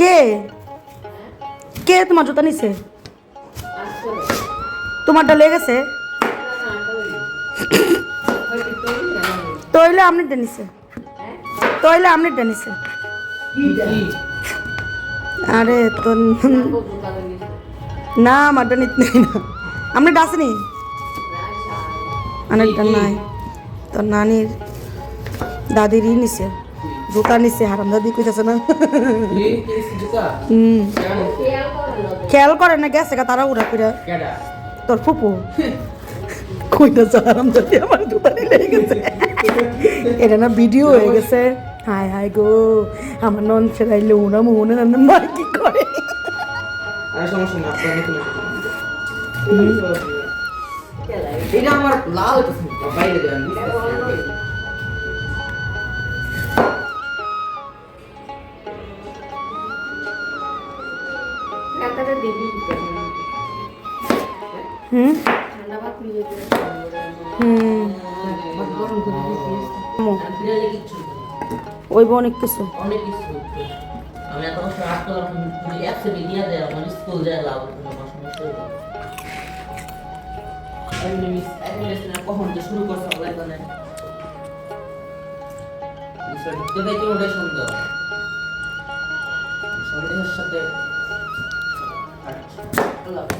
কে? কে তোমার জুতা নিছে? তোমারটা লেগেছে তইলে আমনিটা নিছে। তইলে আমনিটা নিছে। আরে তো না, আমারটা নিতে নেই না। আমনিটা আসেনি অনেকটা নাই। তোর নানির দাদিরই নিছে। জুতা নিছে হারাম দাদি কইতেছে না? হুম খেয়াল করে না গেছে গা তারা উড়া ফিরা তোর ফুপু। কইতেছে হারাম দাদি আমার জুতা নিয়ে গেছে। এটা না ভিডিও হয়ে গেছে। হাই হাই গো আমার নন ফেরাইলে ওরা মনে না মা কি করে? এটা আমার লাল বাইরে হুম। না। ওই অনেক কিছু অনেক আমি অ্যাপসে দেয় আমার স্কুল লাভ কখন যে শুরু করছে আল্লাহ জানে ওটাই সুন্দর। সন্দেহের সাথে আল্লাহ আল্লাহ।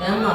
এ আম্মা